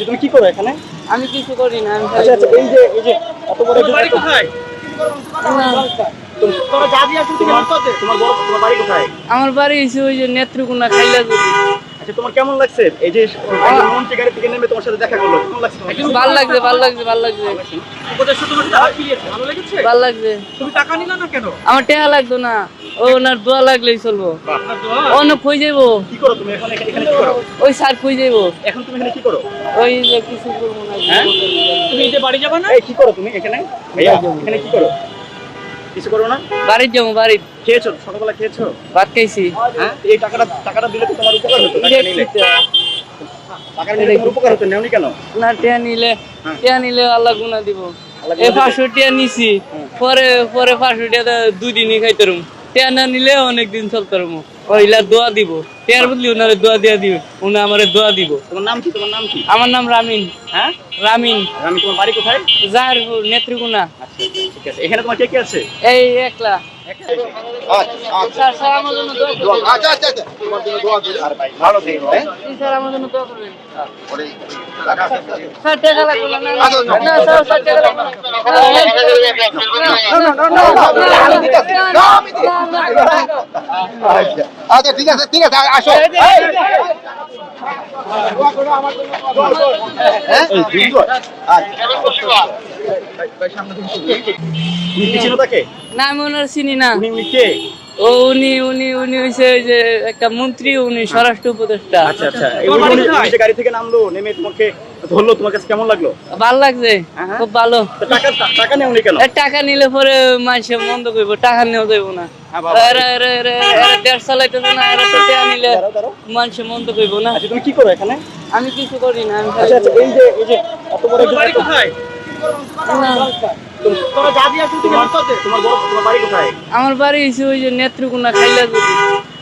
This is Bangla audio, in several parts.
তুমি কি করো এখানে? আমি কিছু করি না আমি আচ্ছা আচ্ছা এই যে এই যে এত বড় বাড়ি কোথায়? তোরা যা দিয়ে আসছিস তোমার তোমার বড় তোমার বাড়ি কোথায়? আমার বাড়ি ওই যে নেত্রকোনা খাইলা আচ্ছা তোমার কেমন লাগছে? এই যে মন্ত্রী গাড়ি থেকে নেমে তোমার সাথে দেখা করল কেমন লাগছে? ভালো লাগছে ভালো লাগছে ভালো লাগছে। উপদেশ তোমার টাকা ফিরিয়েছে ভালো লেগেছে? ভালো লাগছে। তুমি টাকা নিলা না কেন? আমার টেহা লাগতো না। ও ওনার দোয়া লাগলেই চলবো। অন্য খুঁজ যাইবো কি করো তুমি এখন? এখানে কি করো? ওই সার খুঁজ যাইবো এখন তুমি এখানে কি করো? ওই যে কিছু করব না। হ্যাঁ? তুমি এই যে বাড়ি যাবা না? এই কি করো তুমি এখানে? এখানে কি করো? কিছু করো না? বাড়ির যাব বাড়ির। খেয়েছো? সকালবেলা খেয়েছো? ভাত খাইছি। হ্যাঁ? এই টাকাটা টাকাটা দিলে তো তোমার উপকার হতো টাকা নিলে। টাকা নিলে তোমার উপকার হতো নেওনি কেন? না টেয়া নিলে টিয়া টেয়া নিলে আল্লাহ গুনা দিব। এ এই পাঁচশো টিয়া নিছি। পরে পরে পাঁচশো টিয়া দুই দিনই খাইতারুম টিয়া না নিলে অনেক দিন চলতারুম ওইলা দোয়া দিব। টিয়ার বদলি ওনারে দোয়া দিয়া দিবে উনি আমারে দোয়া দিব তোমার নাম কি তোমার নাম কি আমার নাম রামিন হ্যাঁ রামিন আমি তোমার বাড়ি কোথায় নেত্রকোনা আচ্ছা ঠিক আছে এখানে তোমার কে কে আছে এই একলা স্যার স্যার আমার জন্য দোয়া করবেন আচ্ছা আচ্ছা আচ্ছা তোমার জন্য দোয়া করি আর ভাই ভালো থেকো হ্যাঁ জি, স্যার আমার জন্য দোয়া করবেন ওরে টাকা স্যার টাকা লাগবে না, না না, না স্যার স্যার টাকা লাগবে না। আচ্ছা ঠিক আছে ঠিক আছে আসো। হ্যাঁ? না আমি ওনার চিনি না। ও উনি উনি উনি হইছে ওই যে একটা মন্ত্রী উনি স্বরাষ্ট্র উপদেষ্টা। আচ্ছা আচ্ছা। গাড়ি থেকে নামলো নেমে তোমাকে ধরলো তোমার কাছে কেমন লাগল? ভালো লাগছে হ্যাঁ, হ্যাঁ। খুব ভালো। টাকা কেন? টাকা নিলে পরে মানুষে মন্দ করব টাকা না। তুমি কি করো এখানে? আমি কিছু করি না আমি আচ্ছা আচ্ছা এই যে এই যে এত বড় কোথায়? তোমার কোথায়? আমার বাড়ি ওই যে নেত্রকোনা খাইলা যদি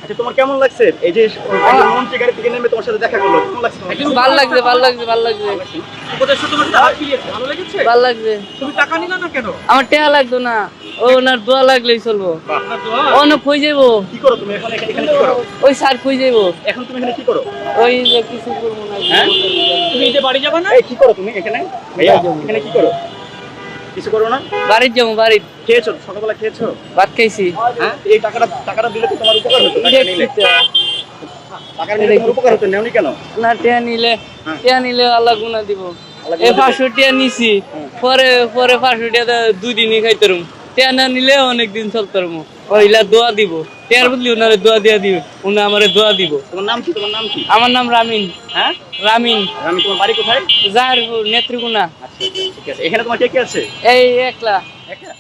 আচ্ছা তোমার কেমন লাগছে? এই যে মন্ত্রী গাড়ি থেকে নেমে তোমার সাথে দেখা করল কেমন লাগছে? ভালো লাগছে ভালো লাগছে ভালো লাগছে। উপদেশ তোমার টাকা ফিরিয়েছে ভালো লেগেছে? ভালো লাগছে। তুমি টাকা নিলা না কেন? আমার টেহা লাগতো না। ও ওনার দোয়া লাগলেই চলবো। আপনার দোয়া? খুঁজ কি করো তুমি এখন? এখানে এখানে কি করো? ওই সার খুঁজ এখন তুমি এখানে কি করো? ওই যে কিছু করব না। হ্যাঁ? তুমি এই যে বাড়ি যাবা না? এই কি করো তুমি এখানে? এখানে কি করো? কিছু করো না? বাড়ির যাব বাড়ির। খেয়েছো? সকালবেলা খেয়েছো? ভাত খাইছি। হ্যাঁ? এই টাকাটা টাকাটা দিলে তো তোমার উপকার হতো? টাকা নিলে? টাকা নিলে তোমার উপকার হতো? নেওনি কেন? না টিয়া নিলে হ্যাঁ। টিয়া নিলে আল্লাহ গুনা দিব। আল্লাহ এই গুনাহ দিবে? পাঁচশো টিয়া নিছি। পরে পরে পাঁচশো টিয়া দুই দিনই খাইতারুম। টিয়া না নিলে অনেক দিন চলতারুম। ওইলা দোয়া দিব। টিয়ার বদলি ওনারে দোয়া দিয়া দিবে। উনি আমারে দোয়া দিব। তোমার নাম কি? তোমার নাম কি? আমার নাম রামিন। হ্যাঁ? রামিন। তোমার বাড়ি কোথায়? আচ্ছা ঠিক আছে। এখানে তোমার কে কে আছে? এই একলা। একা?